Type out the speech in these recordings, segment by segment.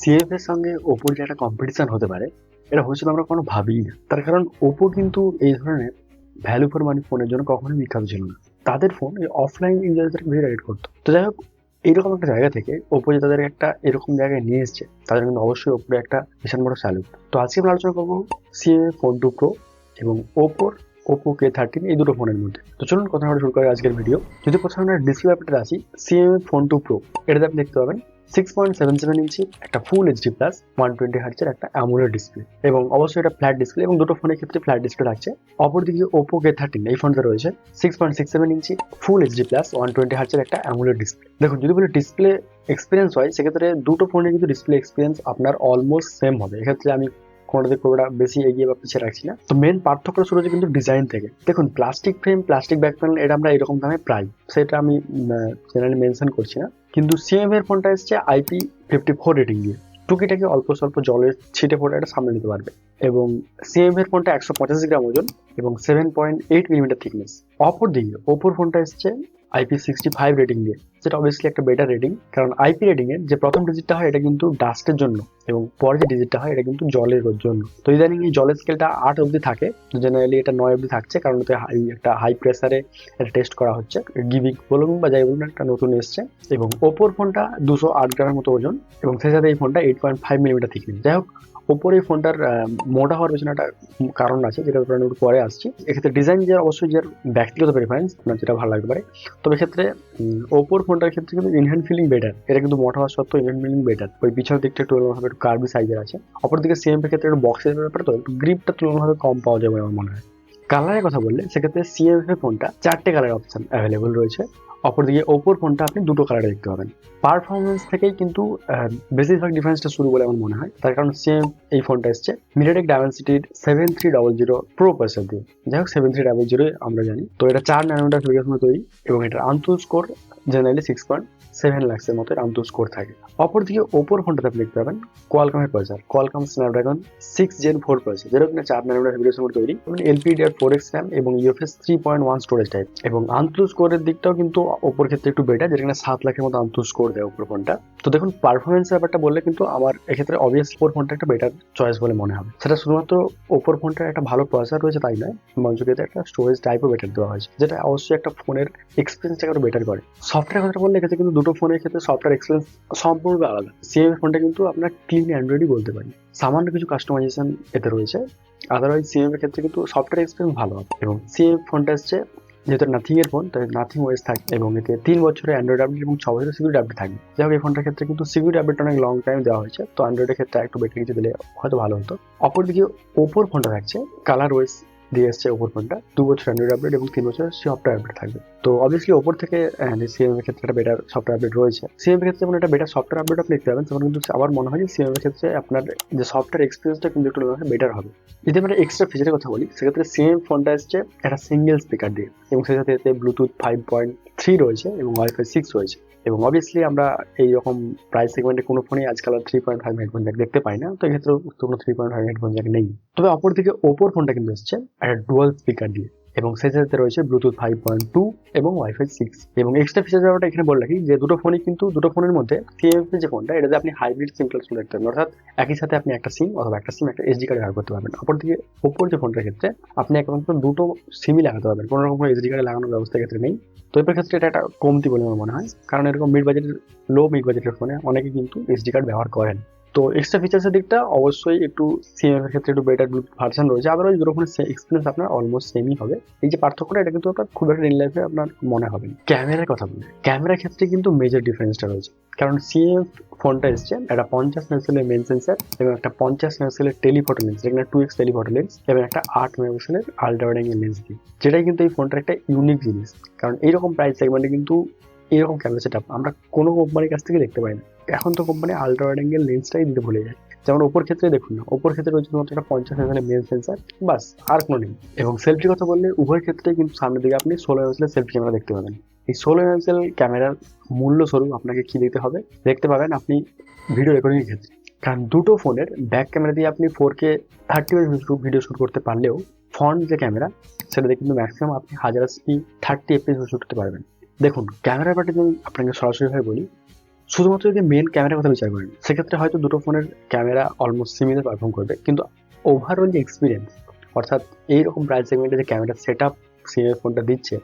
CF এর সঙ্গে ওপোর যে একটা কম্পিটিশন হতে পারে, এটা হয়েছিল আমরা কোনো ভাবিই না। তার কারণ ওপো কিন্তু এই ধরনের ভ্যালু ফর মানি ফোনের জন্য কখনোই বিখ্যাত ছিল না। তাদের ফোন এই অফলাইন ইউজারদেরকে বেশি টার্গেট করতো। তো যাই হোক এইরকম একটা জায়গা থেকে ওপো যে তাদের একটা এরকম জায়গায় নিয়ে এসছে, তাদের কিন্তু অবশ্যই ওপোর একটা ভীষণ বড় স্যালুট তো আজকে আমরা আলোচনা করব সিএ ফোন টু প্রো এবং ওপোর ওপো কে থার্টিন এই দুটো ফোনের মধ্যে। তো চলুন কথা শুরু করি আজকের ভিডিও যদি আমরা ডিসপ্লে ব্যাপারটা আসি সিএম ফোন টু প্রো এটাতে আপনি দেখতে পাবেন। Six point seven seven inch একটা full HD plus one twenty হার্চের একটা অ্যামুলার ডিসপ্লে এবং অবশ্যই এটা ফ্ল্যাট ডিসপ্লে এবং দুটো ফোনের ক্ষেত্রে ফ্ল্যাট ডিসপ্লে থাকছে অপরদিকে ওপো কে থার্টিন এই ফোনটা রয়েছে six point six seven inch full HD plus one twenty হার্চের একটা অ্যামুলার ডিসপ্লে দেখুন, যদি বলে ডিসপ্লে এক্সপিরিয়েন্স হয় সেক্ষেত্রে দুটো ফোনের কিন্তু ডিসপ্লে এক্সপিরিয়েন্স আপনার অলমোস্ট সেম হবে। এক্ষেত্রে আমি কোনোটাতে কোনোটা বেশি এগিয়ে বা পিছিয়ে রাখছি না। তো মেন পার্থক্য শুরু হচ্ছে কিন্তু ডিজাইন থেকে। দেখুন plastic frame plastic back panel এটা আমরা এরকম দামে প্রায় সেটা আমি জেনারেলি মেনশন করছি না। কিন্তু সিএম এর ফোনটা এসছে আইপি ফিফটি ফোর রেটিং দিয়ে। টুকিটাকে অল্প স্বল্প জলের ছিটে ফোটা এটা সামনে নিতে পারবে। এবং সিএম এর ফোনটা একশো পঁচাশি গ্রাম ওজন এবং seven point eight millimetre thickness অপর দিকে ওপোর ফোনটা এসছে আইপি সিক্সটি ফাইভ রেটিং দিয়ে। যেটা অবভিয়াসলি একটা বেটার রেটিং কারণ আইপি রেটিং এর যে প্রথম ডিজিটটা হয়, এটা কিন্তু ডাস্টের জন্য, এবং পরে যে ডিজিটটা হয়, এটা কিন্তু জলের জন্য। তো ইদানিং এই জলের স্কেলটা আট অবধি থাকে জেনারেলি এটা নয় অবধি থাকছে, কারণ ওতে হাই একটা হাই প্রেসারে এটা টেস্ট করা হচ্ছে। গিভিক বলুন বা যাই বলুন, একটা নতুন এসছে, এবং ওপোর ফোনটা দুশো আট গ্রামের মতো ওজন, এবং সেই সাথে এই ফোনটা eight point five millimetre thickness যাই হোক, ওপোর এই ফোনটার মোটা হওয়ার পেছনে একটা কারণ আছে, যেটা আমি একটু পরে আসছি। এক্ষেত্রে ডিজাইন যে অবশ্যই যার ব্যক্তিগত প্রেফারেন্স যেটা ভালো লাগতে পারে, তবে ক্ষেত্রে ওপোর ফোনটার ক্ষেত্রে কিন্তু ইনহ্যান্ড ফিলিং বেটার এটা কিন্তু মোটা হওয়ার সত্ত্বেও ইনহ্যান্ড ফিলিং বেটার ওই পিছনের দিকটা একটু তুলনাভাবে একটু কার্বি সাইজের আছে। অপরদিকে সিএম এর ক্ষেত্রে একটু বক্সের ব্যাপারে তো একটু গ্রিপটা তুলনাভাবে কম পাওয়া যাবে আমার মনে হয়। কালারের কথা বললে, সেক্ষেত্রে সিএম এর ফোনটা চারটে কালার অপশন অ্যাভেলেবল রয়েছে। অপরদিকে ওপোর ফোনটা আপনি দুটো কালারে দেখতে পাবেন। পারফরমেন্স থেকেই কিন্তু বেশিরভাগ ডিফারেন্সটা শুরু বলে আমার মনে হয়। তার কারণ সেম এই ফোনটা এসছে MediaTek ডায়মেন্সিটির seven three double zero pro processor দিয়ে। যাই হোক সেভেন থ্রি ডাবল জিরো আমরা জানি। তো এটা চার ন্যানোমিটার ফিগার তৈরি এবং এটার AnTuTu score generally six point seven লাক্সের মতো এর আন্তুল স্কোর থাকে। অপরদিকে ওপোর ফোনটাতে আপনি দেখতে পাবেন কোয়ালকামের processor Qualcomm Snapdragon six gen four processor যেটা কিনা চার ন্যানোমিটার সময় তৈরি। এলপিডিআর ফোর এক্স র্যাম এবং UFS three point one storage type এবং আন্তুল স্কোরের দিকটাও কিন্তু ওপর ক্ষেত্রে একটু বেটার যেটা কিনা সাত লাখের মতো আন্তুল স্কোর দেয় ওপর ফোনটা তো দেখুন পারফরমেন্সের ব্যাপারটা বললে কিন্তু আমার এক্ষেত্রে অবভিয়াসলি ওপর ফোনটা একটা বেটার চয়েস বলে মনে হবে। সেটা শুধুমাত্র ওপর ফোনটার একটা ভালো প্রসেসর রয়েছে তাই নয় মঞ্চুরিতে একটা স্টোরেজ টাইপও বেটার দেওয়া হয়েছে, যেটা অবশ্যই একটা ফোনের এক্সপিরিয়েন্সটাকে আরও বেটার করে। সফটওয়্যার কথা বললে এক্ষেত্রে কিন্তু দুটো ফোনের ক্ষেত্রে সফটওয়্যার এক্সপিরিয়েন্স সম্পূর্ণ আলাদা। সিএম ফোনটা কিন্তু আপনার ক্লিন অ্যান্ড্রয়েডই বলতে পারি। সামান্য কিছু কাস্টমাইজেশন এতে রয়েছে। আদারওয়াইজ সিএম এর ক্ষেত্রে কিন্তু সফটওয়্যার এক্সপিরিয়েন্স ভালো হবে। এবং সিএম ফোনটা এসছে, যেহেতু নাথিং এর ফোন তাই নাথিং ওয়েস থাকে এবং এতে তিন বছরের অ্যান্ড্রয়েড আপডেট এবং ছ বছরের সিকিউরিটি আপডেট থাকবে। যাই হোক, এই ফোনটার ক্ষেত্রে কিন্তু সিকিউরিটি আপডেট অনেক লং টাইম দেওয়া হয়েছে। তো অ্যান্ড্রয়েডের ক্ষেত্রে একটু বেটার দিলে হয়তো ভালো হতো। অপরদিকে ওপোর ফোনটা থাকছে। কালার ওয়েস দিয়ে এসছে ওপোর ফোনটা। দু বছর অ্যান্ড্রয়েড আপডেট এবং তিন বছর সফটওয়্যার আপডেট থাকবে। তো অবভিয়াসলি ওপর থেকে সিএম এর ক্ষেত্রে একটা বেটার সফটওয়্যার আপডেট রয়েছে। সিএম এর ক্ষেত্রে যেমন একটা বেটার সফটওয়্যার আপডেট আপনি দেখতে পাবেন, তখন কিন্তু আমার মনে হয় যে সিএম এর ক্ষেত্রে আপনার যে সফটওয়্যার এক্সপিরিয়েন্সটা কিন্তু একটু বেটার হবে। যদি আমরা এক্সট্রা ফিচারের কথা বলি, সেক্ষেত্রে সিএম ফোনটা এসছে একটা সিঙ্গেল স্পিকার দিয়ে এবং সেই সাথে ব্লুটুথ ফাইভ পয়েন্ট থ্রি রয়েছে এবং ওয়াইফাই সিক্স রয়েছে। এবং অবভিয়াসলি আমরা এই রকম প্রাইস সেগমেন্টে কোনো ফোনেই আজকাল আর three point five headphone jack দেখতে পাই না। তো এক্ষেত্রে কোনো three point five headphone jack নেই। তবে অপরদিকে ওপোর ফোনটা কিন্তু এসছে, একটা ডুয়াল স্পিকার দিয়ে। এবং সেই সাথে রয়েছে ব্লুটুথ ফাইভ পয়েন্ট টু এবং ওয়াইফাই সিক্স এবং এক্সট্রা ফিচার ব্যাপারটা এখানে বলে রাখি, যে দুটো ফোনই কিন্তু, দুটো ফোনের মধ্যে সিএফ যে ফোনটা এটাতে আপনি হাইব্রিড সিম রাখতে পারবেন অর্থাৎ একই সাথে আপনি একটা সিম অথবা একটা সিম একটা এসডি কার্ড ব্যবহার করতে পারবেন। অপরদিকে ওপোর যে ফোনটার ক্ষেত্রে, আপনি একমাত্র দুটো সিমই লাগাতে পারবেন। কোনো রকম এসডি কার্ডে লাগানোর ব্যবস্থা ক্ষেত্রে নেই। তো এর ক্ষেত্রে এটা একটা কমতি বলে আমার মনে হয়। কারণ এরকম মিড বাজেটের লো মিড বাজেটের ফোনে অনেকে কিন্তু এসডি কার্ড ব্যবহার করেন। তো এক্সট্রা ফিচার্সের দিকটা অবশ্যই একটু সিএম এর ক্ষেত্রে একটু বেটার ভার্সন রয়েছে। আদারওয়াইজ দুটো ফোনের এক্সপিরিয়েন্স আপনার অলমোস্ট সেমই হবে। এই যে পার্থক্যটা, এটা কিন্তু আপনার খুব একটা রিল লাইফে আপনার মনে হবে ক্যামেরার কথা বলি। ক্যামেরার ক্ষেত্রে কিন্তু মেজর ডিফারেন্সটা রয়েছে। কারণ সিএম ফোনটা এসছে, একটা পঞ্চাশ মেগাপিক্সেলের মেন সেন্সার এবং একটা পঞ্চাশ মেগাপিক্সেলের টেলিফটো লেন্স যেখানে টু এক্স টেলিফটো লেন্স এবং একটা আট মেগাপিক্সেলের আল্ট্রা ওয়াইড অ্যাঙ্গেল লেন্স দিয়ে। যেটাই কিন্তু এই ফোনটার একটা ইউনিক জিনিস। কারণ এইরকম প্রাইস সেগমেন্টে কিন্তু এরকম ক্যামেরা সেট আমরা কোনো কোম্পানির কাছ থেকে দেখতে পাই না। এখন তো কোম্পানি আল্ট্রা ওয়াইড অ্যাঙ্গেল লেন্সটাই দিতে ভুলে যায়। যেমন ওপর ক্ষেত্রে দেখুন না, ওপর ক্ষেত্রে রয়েছে মাত্র একটা পঞ্চাশ মেগাপিক্সেলের মেন সেন্সার বাস, আর কোনো নেই। এবং সেলফির কথা বললে উভয় ক্ষেত্রে কিন্তু সামনের দিকে আপনি ষোলো মেগাপিক্সেলের সেলফি ক্যামেরা দেখতে পাবেন। এই ষোলো মেগাপিক্সেল ক্যামেরার মূল্য স্বরূপ আপনাকে কী দিতে হবে? দেখতে পাবেন আপনি ভিডিও রেকর্ডিং ক্ষেত্রে। কারণ দুটো ফোনের ব্যাক ক্যামেরা দিয়ে আপনি four K thirty video shoot করতে পারলেও ফ্রন্ট যে ক্যামেরা সেটাতে কিন্তু ম্যাক্সিমাম আপনি হাজার এসপি থার্টি এফপিএস শ্যুট করতে পারবেন। দেখুন ক্যামেরার ব্যাপারটা যদি আপনাকে সরাসরিভাবে বলি, শুধুমাত্র যদি মেন ক্যামেরার কথা বিচার করেন, সেক্ষেত্রে হয়তো দুটো ফোনের ক্যামেরা অলমোস্ট সিমিলার পারফর্ম করবে। কিন্তু ওভারঅল যে এক্সপিরিয়েন্স অর্থাৎ এইরকম প্রাইস সেগমেন্টে যে ক্যামেরা সেট আপ সিমের ফোনটা দিচ্ছে,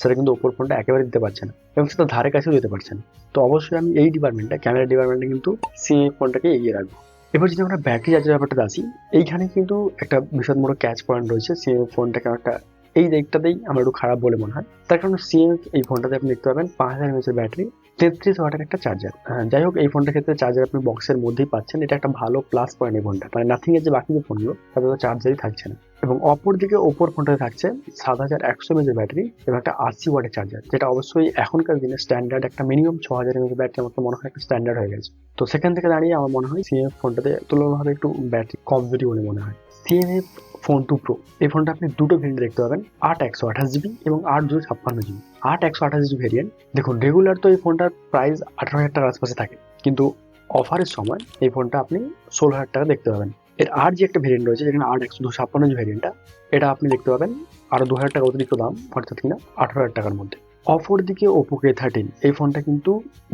সেটা কিন্তু ওপোর ফোনটা একেবারে দিতে পারছে না এবং সেটা ধারে কাছেও দিতে পারছে না। তো অবশ্যই আমি এই ডিপার্টমেন্টটা ক্যামেরা ডিপার্টমেন্টে কিন্তু সিএ ফোনটাকে এগিয়ে রাখব। এবার যদি আমরা ব্যাটারি চার্জের ব্যাপারটা আসি, এইখানে কিন্তু একটা বিশাল বড় ক্যাচ পয়েন্ট রয়েছে সিএম ফোনটাকে একটা এই দিকটাতেই আমার একটু খারাপ বলে মনে হয়। তার কারণ সিএম এই ফোনটাতে আপনি দেখতে পাবেন পাঁচ হাজার এমএচের ব্যাটারি তেত্রিশ ওয়াটের একটা চার্জার যাই হোক, এই ফোনটার ক্ষেত্রে চার্জার আপনি বক্সের মধ্যেই পাচ্ছেন। এটা একটা ভালো প্লাস পয়েন্ট এই ফোনটা মানে নাথিং এর যে বাকি যে ফোনগুলো তাতে তো চার্জারই থাকছে না। এবং অপর দিকে ওপর ফোনটাতে থাকছে সাত হাজার একশো এমএচের ব্যাটারি এবং একটা আশি ওয়াটের চার্জার যেটা অবশ্যই এখনকার দিনে স্ট্যান্ডার্ড একটা মিনিমাম ছ হাজার এমএচের ব্যাটারি আমার তো মনে হয় একটা স্ট্যান্ডার্ড হয়ে গেছে। তো সেখান থেকে দাঁড়িয়ে আমার মনে হয় সিএফ ফোনটাতে তুলনাভাবে একটু ব্যাটারি কমজোরি বলে মনে হয়। সিএমএফ ফোন টু প্রো এই ফোনটা আপনি দুটো ভেরিয়েন্ট দেখতে পাবেন। আট একশো আঠাশ জিবি এবং আট দুশো ছাপ্পান্ন জিবি আট একশো আঠাশ জিবি ভেরিয়েন্ট দেখুন রেগুলার তো এই ফোনটার প্রাইস আঠারো হাজার টাকার আশপাশে থাকে। কিন্তু অফারের সময় এই ফোনটা আপনি ষোলো হাজার টাকা দেখতে পাবেন। এর আর যে একটা ভেরিয়েন্ট রয়েছে, যেখানে আট একশো দুশো ছাপ্পান্ন যে ভেরিয়েন্টটা এটা আপনি দেখতে পাবেন। আরও দু হাজার টাকা অতিরিক্ত দাম, অর্থাৎ কিনা আঠারো হাজার টাকার মধ্যে। অপর দিকে ওপো কে থার্টিন এই ফোনটা কিন্তু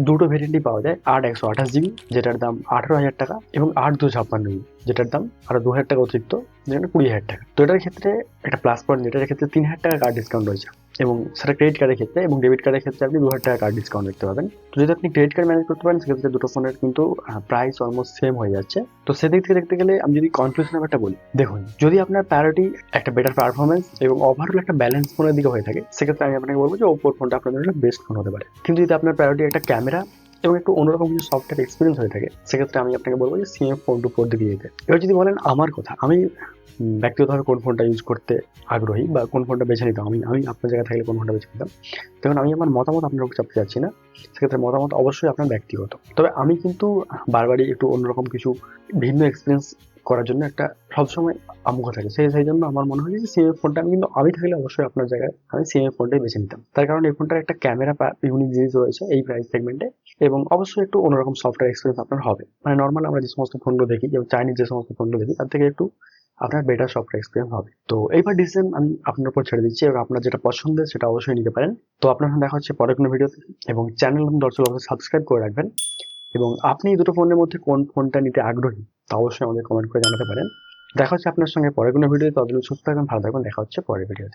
দুটো ভেরিয়েন্টই পাওয়া যায়। আট একশো আঠাশ জিবি, যেটার দাম আঠারো হাজার টাকা এবং আট দু ছাপ্পান্ন জিবি, যেটার দাম আরও দু হাজার টাকা অতিরিক্ত যেটা কুড়ি হাজার টাকা। তো এটার ক্ষেত্রে একটা প্লাস পয়েন্ট যেটার ক্ষেত্রে তিন হাজার টাকা কার্ড ডিসকাউন্ট রয়েছে। এবং সেটা ক্রেডিট কার্ডের ক্ষেত্রে এবং ডেবিট কার্ডের ক্ষেত্রে আপনি দু হাজার টাকা কার্ড ডিসকাউন্ট দেখতে পাবেন। তো যদি আপনি ক্রেডিট কার্ড ম্যানেজ করতে পারেন, সেক্ষেত্রে দুটো ফোনের কিন্তু প্রাইস অলমোস্ট সেম হয়ে যাচ্ছে। তো সেদিক থেকে দেখতে গেলে আমি যদি কনফিউশন ব্যাপারটা বলি, দেখুন, যদি আপনার প্যারোটি একটা বেটার পারফরমেন্স এবং ওভারঅল একটা ব্যালেন্স ফোনের দিকে হয়ে থাকে, সেক্ষেত্রে আমি আপনাকে বলব যে ওপোর ফোনটা আপনাদের জন্য বেস্ট ফোন হতে পারে। কিন্তু যদি আপনার প্যারোটি একটা ক্যামেরা এবং একটু অন্যরকম কিছু সফটওয়্যার এক্সপিরিয়েন্স হয়ে থাকে, সেক্ষেত্রে আমি আপনাকে বলব যে সিএম ফোন টু ফোর দিকে যেতে এবার যদি বলেন আমার কথা, আমি ব্যক্তিগতভাবে কোন ফোনটা ইউজ করতে আগ্রহী বা কোন ফোনটা বেছে নিতাম? আমি আমি আপনার জায়গায় থাকলে কোন ফোনটা বেছে নিতাম? তখন আমি আমার মতামত আপনার উপর চাপতে চাচ্ছি না, সেক্ষেত্রে মতামত অবশ্যই আপনার ব্যক্তিগত। তবে আমি কিন্তু বারবারই একটু অন্যরকম কিছু ভিন্ন এক্সপিরিয়েন্স করার জন্য একটা সবসময় আমুখ থাকে। সেই সেই জন্য আমার মনে হয় যে সিএম ফোনটা আমি কিন্তু আমি থাকলে অবশ্যই আপনার জায়গায় আমি সিএম ফোনটাই বেছে নিতাম। তার কারণ এই ফোনটার একটা ক্যামেরা ইউনিক জিনিস রয়েছে এই প্রাইস সেগমেন্টে এবং অবশ্যই একটু অন্যরকম সফটওয়্যার এক্সপিরিয়েন্স আপনার হবে। মানে নর্মাল আমরা যে সমস্ত ফোনগুলো দেখি, যেমন চাইনিজ যে সমস্ত ফোনগুলো দেখি, তার থেকে একটু আপনার বেটার সফটওয়্যার এক্সপিরিয়েন্স হবে। তো এইবার ডিসিশন আমি আপনার উপর ছেড়ে দিচ্ছি এবং আপনার যেটা পছন্দের সেটা অবশ্যই নিতে পারেন। তো আপনার দেখা হচ্ছে পরে কোনো ভিডিওতে এবং চ্যানেল দর্শক অবশ্যই সাবস্ক্রাইব করে রাখবেন। এবং আপনি দুটো ফোনের মধ্যে কোন ফোনটা নিতে আগ্রহী, তা অবশ্যই আমাদের কমেন্ট করে জানাতে পারেন। দেখা হচ্ছে আপনার সঙ্গে পরের কোনো ভিডিওতে ততদিন সুস্থ থাকবেন ভালো থাকবেন দেখা হচ্ছে পরের ভিডিওতে